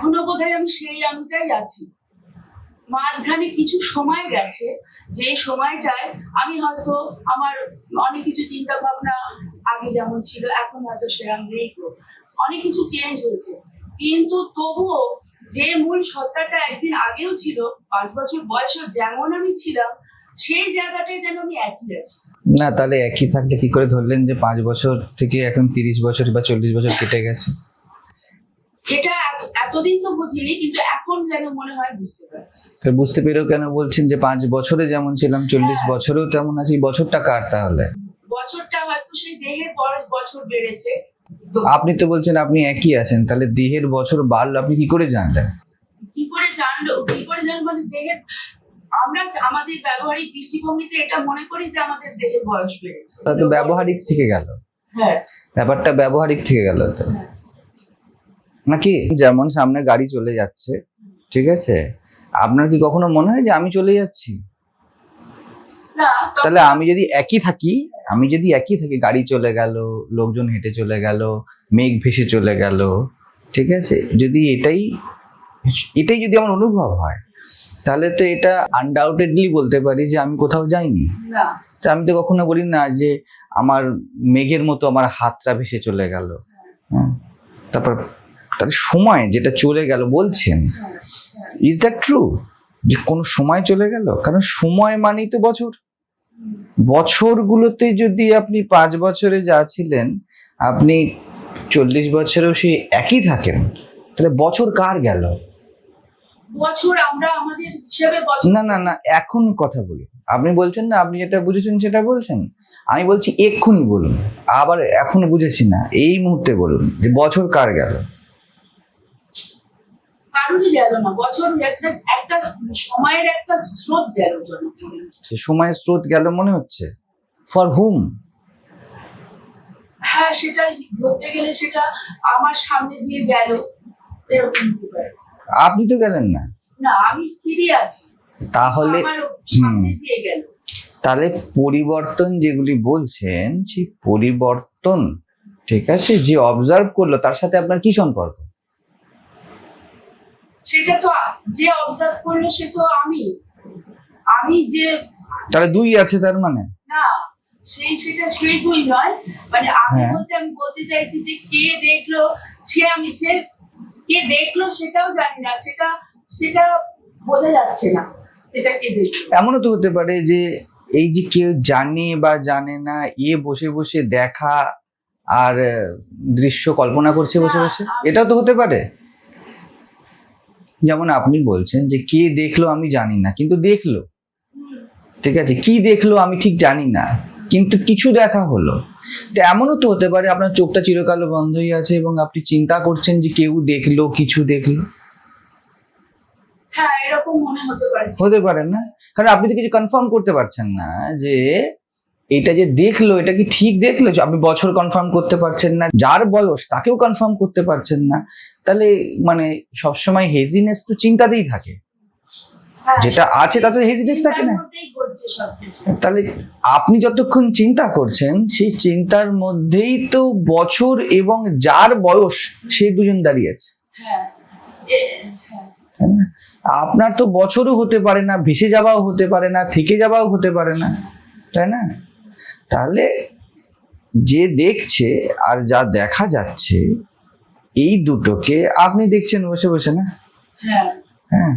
এখনও বোধহয় আমি সেই আমিটাই আছি। মাঝখানে কিছু সময় গেছে যে সময়টায় আমি হয়তো আমার অনেক কিছু চিন্তা ভাবনা আগে যেমন ছিল এখন হয়তো সেরকম নেই। অনেক কিছু চেঞ্জ হয়েছে। কিন্তু তবুও যে মূল সত্তাটা একদিন আগেও ছিল পাঁচ বছর বয়সেও যেমন আমি ছিলাম সেই জায়গাটায় যেন আমি একই আছি। না তাহলে একই থাকলে কি করে ধরলেন যে পাঁচ বছর থেকে এখন তিরিশ বছর বা চল্লিশ বছর কেটে গেছে? এটা এতদিন তো বুঝিনি কিন্তু এখন যেন মনে হয় বুঝতে পারছি। বুঝতে পেরেও কেন বলছেন যে পাঁচ বছরে যেমন ছিলাম চল্লিশ হ্যাঁ। বছরেও তেমন আছে বছরটা কার তাহলে? বছরটা হয়তো সেই দেহের বয়স বছর বেড়েছে। আপনি তো বলছেন আপনি একই আছেন তাহলে দেহের বছর বাড়লো আপনি কি করে জানলেন? কি করে জানলো? কি করে জানব মানে দেহের আমরা আমাদের ব্যবহারিক দৃষ্টিভঙ্গিতে এটা মনে করি যে আমাদের দেহের বয়স বেড়েছে। তা ব্যবহারিক থেকে গেল। হ্যাঁ। ব্যাপারটা ব্যবহারিক থেকে গেল তো। হ্যাঁ। নাকি? যেমন সামনে গাড়ি চলে যাচ্ছে ঠিক আছে? আপনার কি কখনো মনে হয় যে আমি চলে যাচ্ছি? তাহলে আমি যদি একই থাকি আমি যদি একই থাকি গাড়ি চলে গেল লোকজন হেঁটে চলে গেল মেঘ ভেসে চলে গেল ঠিক আছে? যদি এটাই এটাই যদি আমার অনুভব হয় তাহলে তো এটা আনডাউটেডলি বলতে পারি যে আমি কোথাও যাইনি। তা আমি তো কখনো বলি না যে আমার মেঘের মতো আমার হাতটা ভেসে চলে গেল। হ্যাঁ। তারপর তাহলে সময় যেটা চলে গেল বলছেন। ইজ দ্যাট ট্রু যে কোনো সময় চলে গেল? কারণ সময় মানেই তো বছর। বছরগুলোতে যদি আপনি পাঁচ বছরে যা ছিলেন আপনি চল্লিশ বছরেও সেই একই থাকেন তাহলে বছর কার গেল? বছর আমরা আমাদের হিসেবে না না না এখন কথা বলি। আপনি বলছেন না আপনি যেটা বুঝেছেন সেটা বলছেন। আমি বলছি এক্ষুনি বলুন আবার এখন বুঝেছি না এই মুহূর্তে বলুন যে বছর কার গেল? কারণই গেল না বছর একটা একটা সময়ের একটা স্রোত গেল সময়ের স্রোত গেল মনে হচ্ছে? ফর হুম হ্যাঁ সেটা ধরতে গেলে সেটা আমার সামনে দিয়ে গেল এরকম আপনি তো গেলেন না। না আমি স্থিরই আছি। তাহলে তাহলে পরিবর্তন যেগুলি বলছেন সেই পরিবর্তন ঠিক আছে যে অবজার্ভ করল তার সাথে আপনার কি সম্পর্ক? সেটা তো যে অবজার্ভ করল সে তো আমি। আমি যে তাহলে দুই আছে তার মানে? না সেই সেটা সেই দুই নয়। মানে আমি হ্যাঁ। বলতে আমি বলতে চাইছি যে কে দেখল সে আমি সে কে দেখল সেটাও জানি না। সেটা সেটা বোঝা যাচ্ছে না সেটা কে দেখল। এমনও তো হতে পারে যে এই যে কেউ জানে বা জানে না এ বসে বসে দেখা আর দৃশ্য কল্পনা করছে বসে বসে? এটাও তো হতে পারে? যেমন আপনি বলছেন যে কে দেখল আমি জানি না কিন্তু দেখল। ঠিক আছে? কি দেখল আমি ঠিক জানি না কিন্তু কিছু দেখা হলো। তো এমনও তো হতে পারে আপনার চোখটা চিরকাল বন্ধই আছে এবং আপনি চিন্তা করছেন যে কেউ দেখল কিছু দেখল। হ্যাঁ এরকম মনে হতে পারে। হতে পারে না। কারণ আপনি তো কিছু কনফার্ম করতে পারছেন না যে এটা যে দেখল এটা কি ঠিক দেখল আপনি বছর কনফার্ম করতে পারছেন না? যার বয়স তাকেও কনফার্ম করতে পারছেন না। তাহলে মানে সবসময় হেজিনেস তো চিন্তাতেই থাকে। হ্যাঁ, যেটা আছে তাতে হেজিনেস থাকে না। তাহলে আপনি যতক্ষণ চিন্তা করছেন সেই চিন্তার মধ্যেই তো বছর এবং যার বয়স সেই দুজন দাঁড়িয়ে আছে। হ্যাঁ হ্যাঁ? আপনার তো বছরও হতে পারে না ভেসে যাওয়াও হতে পারে না থেকে যাওয়াও হতে পারে না। তাই না? তাহলে যে দেখছে আর যা দেখা যাচ্ছে এই দুটোকে আপনি দেখছেন বসে বসে না? হ্যাঁ। হ্যাঁ।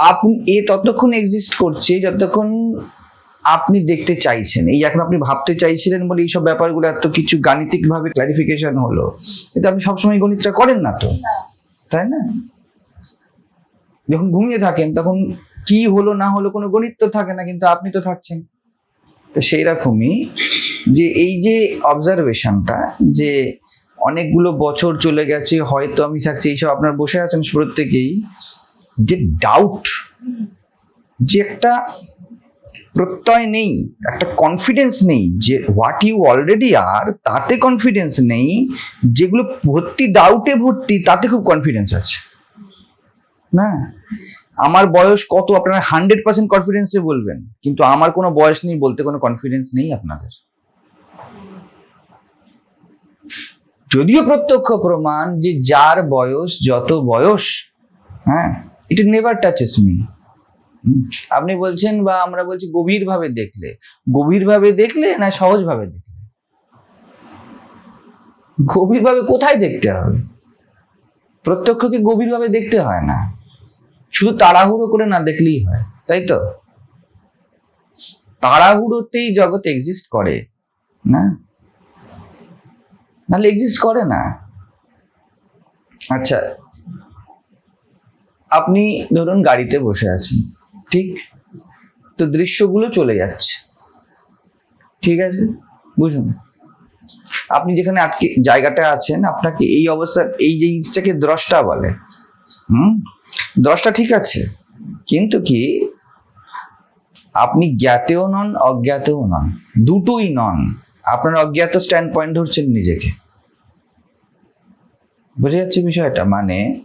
আপনি এ ততক্ষণ এক্সিস্ট করছে যতক্ষণ আপনি দেখতে চাইছেন। এই এখন আপনি ভাবতে চাইছিলেন বলে এইসব ব্যাপারগুলো এত কিছু গাণিতিক ভাবে ক্লারিফিকেশন হলো। কিন্তু আপনি সবসময় গণিতটা করেন না তো? তাই না? যখন ঘুমিয়ে থাকেন তখন কি হলো না হলো কোনো গণিত তো থাকে না কিন্তু আপনি তো থাকছেন। তো সেই রকমই যে এই যে অবজারভেশনটা যে অনেকগুলো বছর চলে গেছে, হয়তো আমি থাকছি, এইসব আপনার বসে আছেন প্রত্যেকেই, যে ডাউট যে একটা প্রত্যয় নেই, একটা কনফিডেন্স নেই, যে হোয়াট ইউ অলরেডি আর তাতে কনফিডেন্স নেই, যেগুলো ভর্তি ডাউটে ভর্তি, তাতে খুব কনফিডেন্স আছে। না? আমার বয়স কত? আপনারা হান্ড্রেড পার্সেন্ট কনফিডেন্সে বলবেন। কিন্তু আমার কোনো বয়স নেই, বলতে কোনো কনফিডেন্স নেই আপনাদের। যদিও প্রত্যক্ষ প্রমাণ যে যার বয়স, যত বয়স হ্যাঁ ইট নেভার টাচেস মি আপনি বলছেন বা আমরা বলছি গভীরভাবে দেখলে। গভীরভাবে দেখলে না সহজভাবে দেখলে? গভীরভাবে কোথায় দেখতে হবে? প্রত্যক্ষকে গভীরভাবে দেখতে হয় না। শুধু তাড়াহুড়ো করে না দেখলেই হয়, তাই তো? তাড়াহুড়োতেই জগৎ এক্সিস্ট করে, না? নাহলে এক্সিস্ট করে না। আচ্ছা আপনি ধরুন গাড়িতে বসে আছেন, ঠিক? তো দৃশ্যগুলো চলে যাচ্ছে, ঠিক আছে? বুঝুন, আপনি যেখানে আটকে, জায়গাটা আছেন, আপনাকে এই অবস্থার এই জিনিসটাকে দ্রষ্টা বলে, হুম? দ্রষ্টা ঠিক আছে। কিন্তু কি আপনি জ্ঞাতেও নন অজ্ঞাতেও নন। দুটোই নন। আপনার অজ্ঞাত স্ট্যান্ড পয়েন্ট ধরছেন নিজেকে। বুঝে যাচ্ছে বিষয়টা? মানে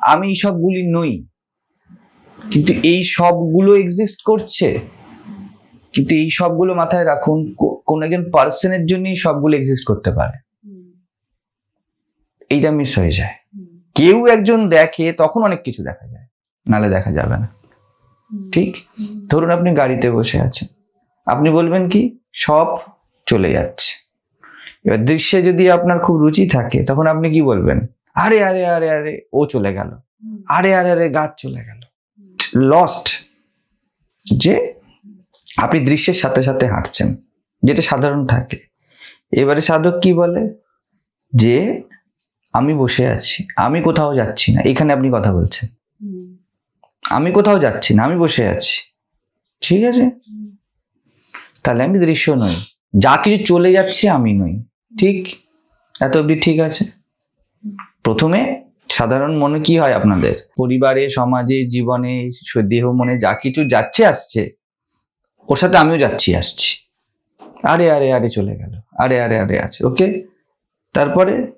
আমি এই সবগুলি নই। কিন্তু এই সবগুলো এক্সিস্ট করছে। কিন্তু এই সবগুলো মাথায় রাখুন কোন একজন পার্সনের জন্যই সবগুলো এক্সিস্ট করতে পারে। এইটা মিস হয়ে যায়। কেউ একজন দেখে তখন অনেক কিছু দেখা যায়। নালে দেখা যাবে না। ঠিক? ধরুন আপনি গাড়িতে বসে আছেন। আপনি বলবেন কি সব চলে যাচ্ছে। এবার দৃশ্যে যদি আপনার খুব রুচি থাকে তখন আপনি কি বলবেন? আরে আরে আরে আরে ও চলে গেল। আরে আরে আরে গাছ চলে গেল। লস্ট যে আপনি দৃশ্যের সাথে সাথে হাঁটছেন যেটা সাধারণ থাকে। এবারে সাধক কি বলে? যে আমি বসে আছি, আমি কোথাও যাচ্ছি না। এখানে আপনি কথা বলছেন। আমি কোথাও যাচ্ছি না, আমি বসে আছি। ঠিক আছে? তাহলে আমি দৃশ্য নই। যা কিছু চলে যাচ্ছে আমি নই। ঠিক? এত অবধি ঠিক আছে? প্রথমে সাধারণ মনে কি হয় আপনাদের? পরিবারে, সমাজে, জীবনে, দেহ মনে যা কিছু যাচ্ছে আসছে, ওর সাথে আমিও যাচ্ছি, আসছি। আরে আরে আরে চলে গেল। আরে আরে আরে, আছে। ওকে তারপরে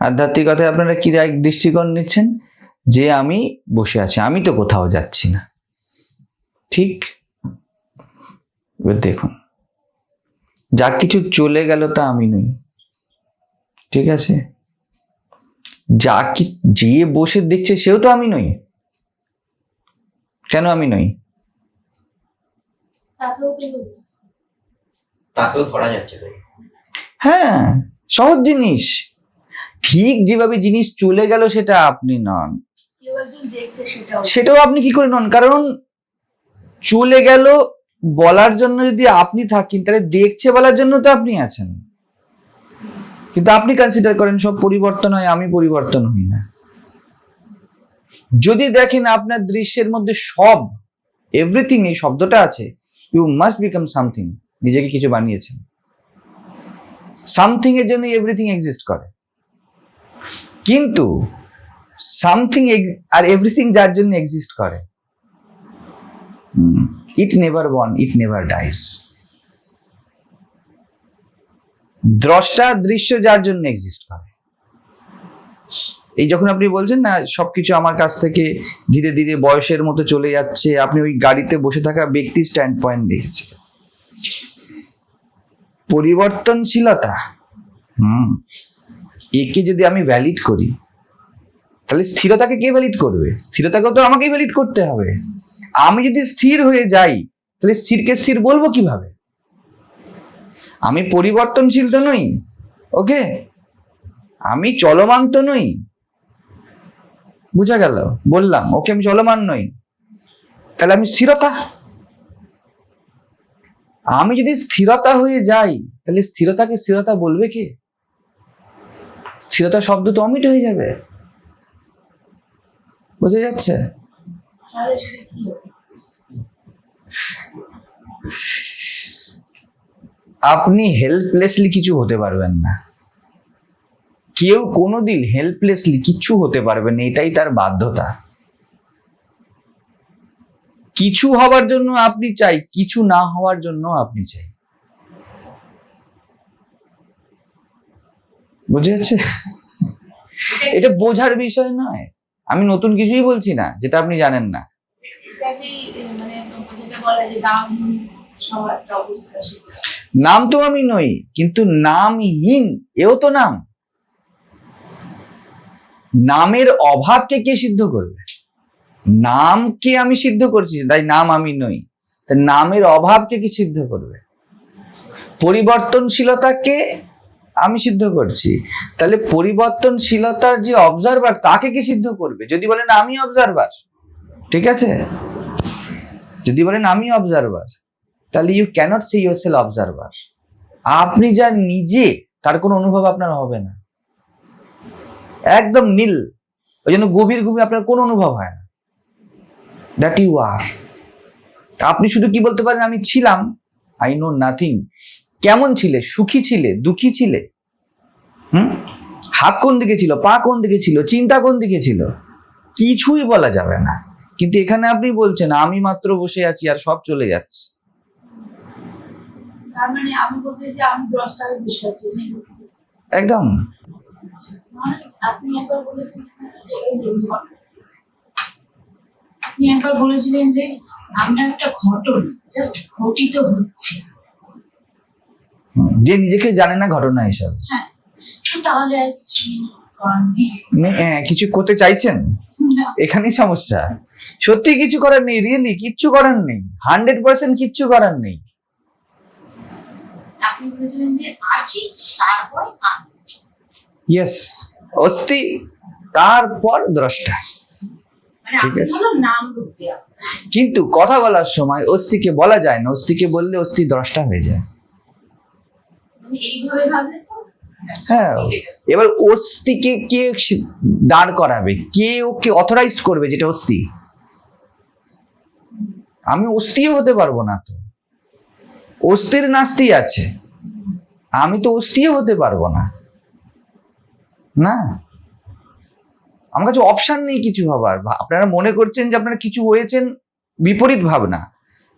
আধ্যাত্মিকতায় আপনারা কি এক দৃষ্টিকোণ নিচ্ছেন? যে আমি বসে আছি আমি তো কোথাও যাচ্ছি না। ঠিক? এবার দেখুন। যা কিছু চলে গেল তা আমি নই। ঠিক আছে? যা কি যে বসে দেখছে সেও তো আমি নই। কেন আমি নই? তাকেও ধরা যাচ্ছে হ্যাঁ সহজ জিনিস। ঠিক যেভাবে জিনিস চলে গেল সেটা আপনি নন। সেটাও। আপনি কি করে নন? কারণ চলে গেল বলার জন্য যদি আপনি থাকেন তাহলে দেখছে বলার জন্য তো আপনি আছেন। কিন্তু আপনি কনসিডার করেন সব পরিবর্তন হয় আমি পরিবর্তন হই না। যদি দেখেন আপনার দৃশ্যের মধ্যে সব এভরিথিং এই শব্দটা আছে ইউ মাস্ট বিকাম সামথিং নিজেকে কিছু বানিয়েছেন। সামথিং এর জন্য এভরিথিং এক্সিস্ট করে। কিন্তু সামথিং আর এভরিথিং যার জন্য এক্সিস্ট করে। It never born it never dies দ্রষ্টা দৃশ্য যার জন্য এক্সিস্ট করে। এই যখন আপনি বলছেন না, সবকিছু আমার কাছ থেকে ধীরে ধীরে বয়সের মতো চলে যাচ্ছে, আপনি ওই গাড়িতে বসে থাকা ব্যক্তি স্ট্যান্ড পয়েন্ট দেখেছেন। পরিবর্তনশীলতা, হুম। একে যদি আমি ভ্যালিড করি, তাহলে স্থিরতাকে কে ভ্যালিড করবে? স্থিরতাকেও তো আমাকেই ভ্যালিড করতে হবে। আমি যদি স্থির হয়ে যাই, তাহলে স্থিরকে স্থির বলব কীভাবে? আমি পরিবর্তনশীল তো নই ওকে আমি চলমান তো নই। বুঝা গেল? বললাম ওকে আমি চলমান নই। তাহলে আমি স্থিরতা? আমি যদি স্থিরতা হয়ে যাই, তাহলে স্থিরতাকে স্থিরতা বলবে কে? স্থিরতা শব্দ তো অমিট হয়ে যাবে। বোঝা যাচ্ছে? আপনি হেল্পলেসলি কিছু হতে পারবেন না। কেউ কোনোদিন হেল্পলেসলি কিছু হতে পারবে না, এটাই তার বাধ্যতা। কিছু হওয়ার জন্য আপনি চাই, কিছু না হওয়ার জন্য আপনি চাই। বুঝে যাচ্ছে? এটা বোঝার বিষয় নয়। আমি নতুন কিছুই বলছি না যেটা আপনি জানেন না। মানে নাম তো আমি নই কিন্তু নামহীন এও তো নাম। নামের অভাবকে কে সিদ্ধ করবে? নামকে আমি সিদ্ধ করছি তাই নাম আমি নই। তা নামের অভাবকে কি সিদ্ধ করবে? পরিবর্তনশীলতাকে আমি সিদ্ধ করছি। তাহলে পরিবর্তনশীলতার যে অবজারভার তাকে কি সিদ্ধ করবে? যদি বলেন আমি অবজারভার ঠিক আছে? যদি বলেন আমি অবজারভার তাহলে you cannot say yourself observer আপনি যা নিজে, তার কোনো অনুভব আপনার হবে না। একদম নীল, ওই জন্য গভীর ঘুমে আপনার কোনো অনুভব হয় না। দ্যাট ইউ আর আপনি শুধু কি বলতে পারেন, আমি ছিলাম আই নো নাথিং কেমন ছিলে? সুখী ছিলে? দুঃখী ছিলে? হুম? হাত কোন দিকে ছিল? পা কোন দিকে ছিল? চিন্তা কোন দিকে ছিল? কিছুই বলা যাবে না। কিন্তু এখানে আপনি বলছেন আমি মাত্র বসে আছি আর সব চলে যাচ্ছে। মানে। একদম। আচ্ছা, মানে আপনি একবার বলেছিলেন যে এই আপনি একবার বলেছিলেন যে আমরা একটা ঘটনা জাস্ট ঘটিত হচ্ছে। যে নিজেকে জানে না ঘটনা হিসাবে। হ্যাঁ। কিছু করতে চাইছেন? এখানেই সমস্যা। সত্যি কিছু করার নেই রিয়েলি কিচ্ছু করার নেই। হান্ড্রেড পার্সেন্ট কিচ্ছু করার নেই। ইয়েস অস্থি তারপর দ্রষ্টা। মানে ঠিক আছে। কিন্তু কথা বলার সময় অস্থিকে বলা যায় না অস্থিকে বললে অস্থি দ্রষ্টা হয়ে যায় মানে এইভাবে ভাবলে তো হ্যাঁ। এবার অস্থিকে কে দাঁড় করাবে? কে ওকে অথরাইজড করবে যেটা অস্থি আমি অস্থিও হতে পারব না তো। অস্থির নাস্তি আছে। আমি তো অস্থিও হতে পারব না। না? আমার কাছে অপশন নেই কিছু ভাবার আপনারা মনে করছেন যে আপনারা কিছু হয়েছেন বিপরীত ভাবনা।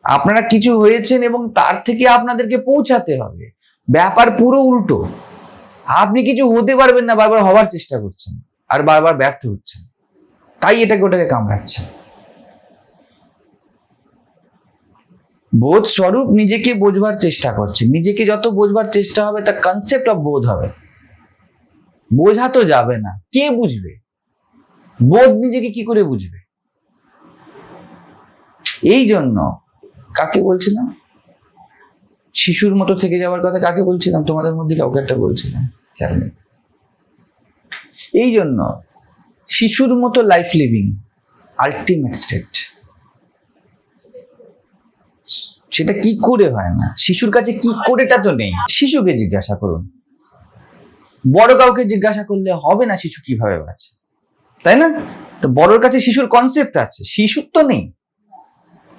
আপনারা কিছু হয়েছেন এবং তার থেকে আপনাদেরকে পৌঁছাতে হবে। ব্যাপার পুরো উল্টো। আপনি কিছু হতে পারবেন না, বারবার হওয়ার চেষ্টা করছেন আর বারবার ব্যর্থ হচ্ছেন। তাই এটাকে ওটাকে কামড়াচ্ছে বোধ স্বরূপ নিজেকে বোঝবার চেষ্টা করছে। নিজেকে যত বোঝবার চেষ্টা হবে, তার কনসেপ্ট অফ বোধ হবে। বোঝা তো যাবে না, কে বুঝবে? বোধ নিজেকে কি করে বুঝবে? এই জন্য কাকে বলছিলাম? শিশুর মতো থেকে যাওয়ার কথা কাকে বলছিলাম? তোমাদের মধ্যে কাউকে একটা বলছিলাম। এই জন্য শিশুর মতো লাইফ লিভিং আলটিমেট স্টেট সেটা কি করে হয় না? শিশুর কাছে কি করেটা তো নেই। শিশুকে জিজ্ঞাসা করুন। বড় কাউকে জিজ্ঞাসা করলে হবে না শিশু কীভাবে বাঁচে? তাই না? তো বড়র কাছে শিশুর কনসেপ্ট আছে। শিশুর তো নেই।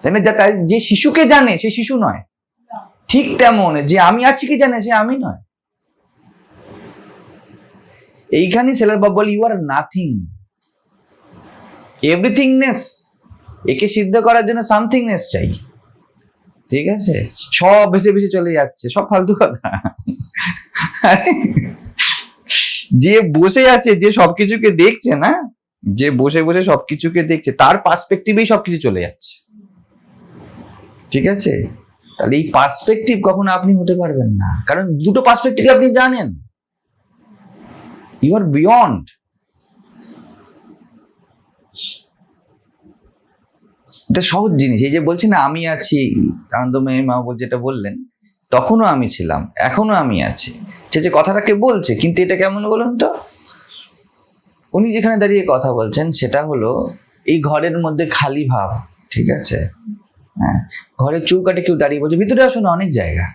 তাই না? যে শিশুকে জানে, সে শিশু নয়। ঠিক তেমন, যে আমি আছি কি জানে, সে আমি নয়। এইখানে সেলার বাবা বলে ইউ আর নাথিং এভরিথিংনেস একে সিদ্ধ করার জন্য সামথিংনেস চাই। ঠিক আছে? সব ভেসে ভেসে চলে যাচ্ছে, সব ফালতু কথা। যে বসে আছে, যে সবকিছুকে দেখছে না, যে বসে বসে সবকিছুকে দেখছে, তার পার্সপেক্টিভেই সবকিছু চলে যাচ্ছে। ঠিক আছে? তাহলে এই পার্সপেক্টিভ কখনো আপনি হতে পারবেন না। কারণ দুটো পার্সপেক্টিভ আপনি জানেন। ইউ আর বিয়ন্ড এটা সহজ জিনিস। এই যে বলছি না, আমি আছি আনন্দময়ী মা যেটা বললেন। তখনও আমি ছিলাম এখনও আমি আছি। সে যে কথাটাকে বলছে, কিন্তু এটা কেমন বলুন তো? উনি যেখানে দাঁড়িয়ে কথা বলছেন, সেটা হলো এই ঘরের মধ্যে খালি ভাব, ঠিক আছে? হ্যাঁ। ঘরের চৌকাটে কেউ দাঁড়িয়ে বলছে, ভিতরে আসো না, অনেক জায়গা।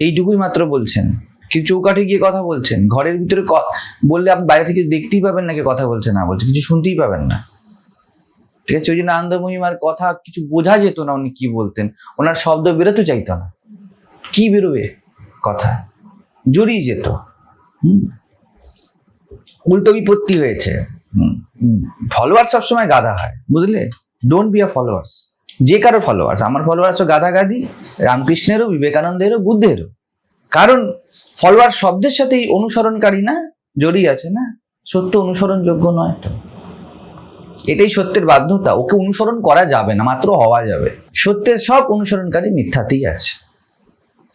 এইটুকুই মাত্র বলছেন। কি চৌকাঠে গিয়ে কথা বলছেন। ঘরের ভিতরে বললে আপনি বাইরে থেকে দেখতেই পাবেন না কে কথা বলছে, না বলছে, কিছু শুনতেই পাবেন না। ঠিক আছে? ওই জন্য আনন্দমহিমার কথা কিছু বোঝা যেত না উনি কি বলতেন। ওনার শব্দ বেরোতে চাইতো না। কি বেরোবে কথা? জড়িয়ে যেত। উল্টো বিপত্তি হয়েছে। ফলোয়ার সবসময় গাধা হয়, বুঝলে? ডোন্ট বি আ ফলোয়ার্স যে কারও ফলোয়ার্স আমার ফলোয়ার্সও গাধা গাধি, রামকৃষ্ণেরও, বিবেকানন্দেরও, বুদ্ধেরও। কারণ ফলোয়ার শব্দের সাথেই অনুসরণকারী না, জড়িয়ে আছে না। সত্য অনুসরণযোগ্য নয় তো। এটাই সত্যের বাধ্যতা। ওকে অনুসরণ করা যাবে না, মাত্র হওয়া যাবে। সত্যের সব অনুসরণকারী মিথ্যাতেই আছে।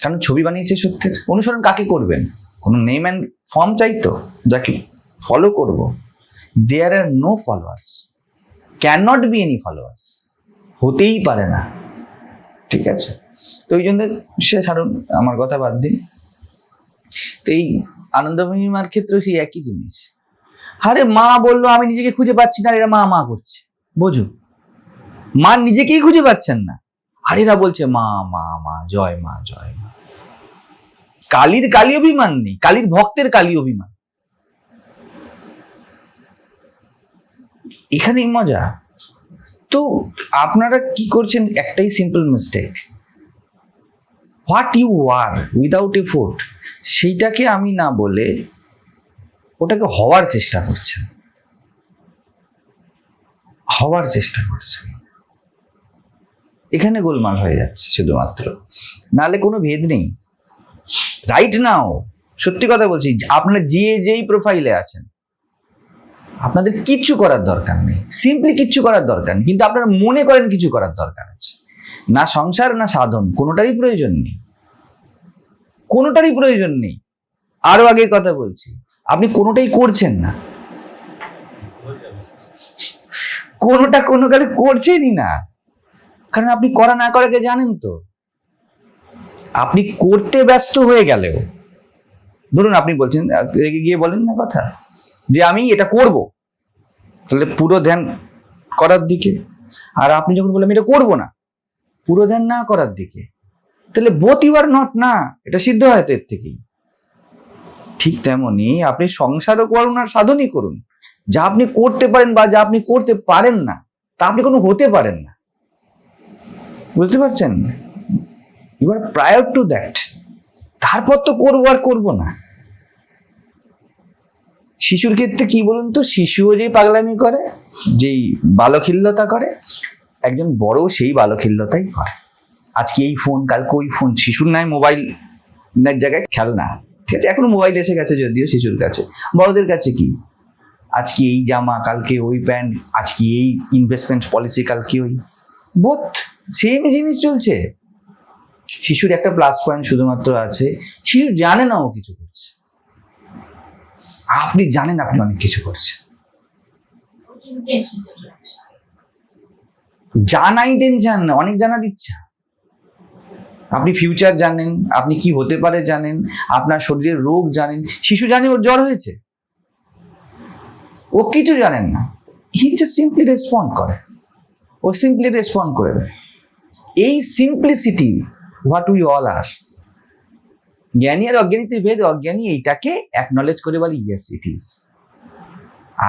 কারণ ছবি বানিয়েছে সত্যের। অনুসরণ কাকে করবেন? কোনো নেম অ্যান্ড ফর্ম চাই তো? যাকে ফলো করব। There are no followers can not be any followers হতেই পারে না। ঠিক আছে? তো ওই জন্য সে ছাড়ুন, আমার কথা বাদ দিন। তো এই আনন্দ ক্ষেত্রেও সেই একই জিনিস। আরে মা বলল, আমি নিজেকে খুঁজে পাচ্ছি না। এরা মা মা করছে। বোঝো? মা নিজেকেই খুঁজে পাচ্ছেন না। আর এরা বলছে, মা মা মা, জয় মা জয় মা। কালীর কালী অভিমান নেই। কালীর ভক্তের কালী অভিমান। এখানেই মজা। তো আপনারা কি করছেন? একটাই simple mistake what you are without effort সেইটাকে আমি না বলে ওটাকে হওয়ার চেষ্টা করছেন। হওয়ার চেষ্টা করছেন। এখানে গোলমাল হয়ে যাচ্ছে শুধুমাত্র। নালে কোনো ভেদ নেই। রাইট নাও সত্যি কথা বলছি, আপনারা যে যেই প্রোফাইলে আছেন আপনাদের কিচ্ছু করার দরকার নেই। সিম্পলি কিচ্ছু করার দরকার নেই। কিন্তু আপনারা মনে করেন কিছু করার দরকার আছে। না সংসার, না সাধন, কোনোটারই প্রয়োজন নেই। কোনোটারই প্রয়োজন নেই। আরও আগের কথা বলছি। আপনি কোনোটাই করছেন না। কোনোটা কোনো কালে করছেনই না। কারণ আপনি করা না করাকে জানেন তো। আপনি করতে ব্যস্ত হয়ে গেলেও। ধরুন আপনি বলছেন গিয়ে বলেন না কথা। যে আমি এটা করব। তাহলে পুরো ধ্যান করার দিকে। আর আপনি যখন বললেন এটা করব না। পুরো ধ্যান না করার দিকে। তাহলে বোথ ইউ আর নট না, এটা সিদ্ধ হয় তো এর থেকেই। ঠিক তেমনি আপনি সংসারও করুন আর সাধনই করুন। যা আপনি করতে পারেন বা যা আপনি করতে পারেন না, তা আপনি কোনো হতে পারেন না। বুঝতে পারছেন? You are prior to that তারপর তো করব আর করব না। শিশুর ক্ষেত্রে কি বলুন তো? শিশুও যে পাগলামি করে, যেই বালখিল্যতা করে, একজন বড়ও সেই বালখিল্যতাই করে। আজকে এই ফোন, কালকে ওই ফোন, শিশুর নাই মোবাইল জায়গায় খেলনা। ঠিক আছে, এখন মোবাইল এসে গেছে যদিও শিশুর কাছে। বড়দের কাছে কি? আজকে এই জামা, কালকে ওই প্যান্ট, আজকে এই ইনভেস্টমেন্ট পলিসি কালকে ওই। বোথ সেম জিনিস চলছে। শিশুর একটা প্লাস পয়েন্ট শুধুমাত্র আছে। শিশু জানে না ও কিছু করছে। আপনি জানেন আপনি অনেক কিছু করছেন। জানাই টেনশন অনেক জানার ইচ্ছা। আপনি ফিউচার জানেন, আপনি কি হতে পারে জানেন, আপনার শরীরের রোগ জানেন, শিশু জানে ওর জ্বর হয়েছে। ও কিছু জানেন না। হি সিম্পলি রেসপন্ড করে। ও সিম্পলি রেসপন্ড করে দেয়। এই simplicity what we all are জ্ঞানী আর অজ্ঞানীতে ভেদ, অজ্ঞানী এইটাকে অ্যাকনলেজ করে বলে yes it is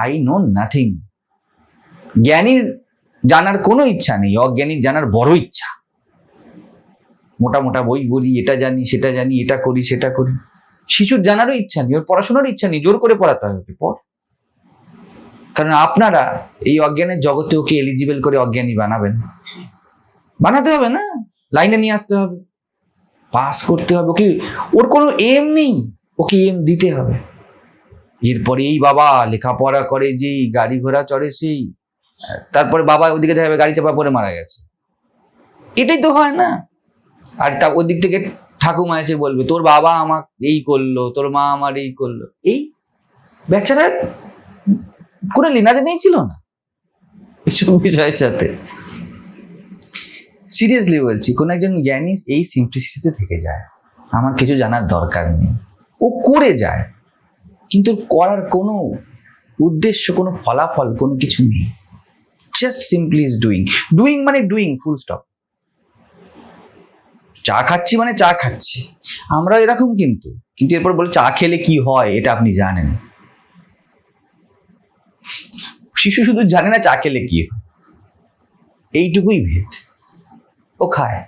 I know nothing জ্ঞানীর জানার কোনো ইচ্ছা নেই অজ্ঞানীর জানার বড় ইচ্ছা। মোটা মোটা বই বলি, এটা জানি, সেটা জানি, এটা করি, সেটা করি। শিশুর জানারও ইচ্ছা নেই, ওর পড়াশোনার ইচ্ছা নেই, জোর করে পড়াতে হবে পড়। কারণ আপনারা এই অজ্ঞানের জগতে ওকে এলিজিবল করে অজ্ঞানী বানাবেন। বানাতে হবে না, লাইনে নিয়ে আসতে হবে। পাস করতে হবে, ওকে? ওর কোনো এম নেই, ওকে এম দিতে হবে। এরপরে এই বাবা লেখাপড়া করে যেই, গাড়ি ঘোড়া চড়ে সেই, তারপরে বাবা ওদিকে যাবে গাড়ি চাপা পরে মারা গেছে। এটাই তো হয় না। আর তা ওদিক থেকে ঠাকুমা এসে বলবে, তোর বাবা আমার এই করল, তোর মা আমার এই করল। এই বেচারা কোনো লেনাদেনেই ছিল না। এসব বিষয়ের সাথে। সিরিয়াসলি বলছি, কোন একজন জ্ঞানী এই সিম্পলিসিটিতে থেকে যায়। আমার কিছু জানার দরকার নেই। ও করে যায়, কিন্তু করার কোনো উদ্দেশ্য, কোনো ফলাফল, কোনো কিছু নেই। Just simply is doing doing মানে ডুইং ফুল স্টপ চা খাচ্ছি মানে চা খাচ্ছি। আমরা এরকম কিন্তু। কিন্তু এরপর বলে চা খেলে কি হয়, এটা আপনি জানেন। শিশু শুধু জানে না চা খেলে কি হয়। এইটুকুই ভেদ। ও খায়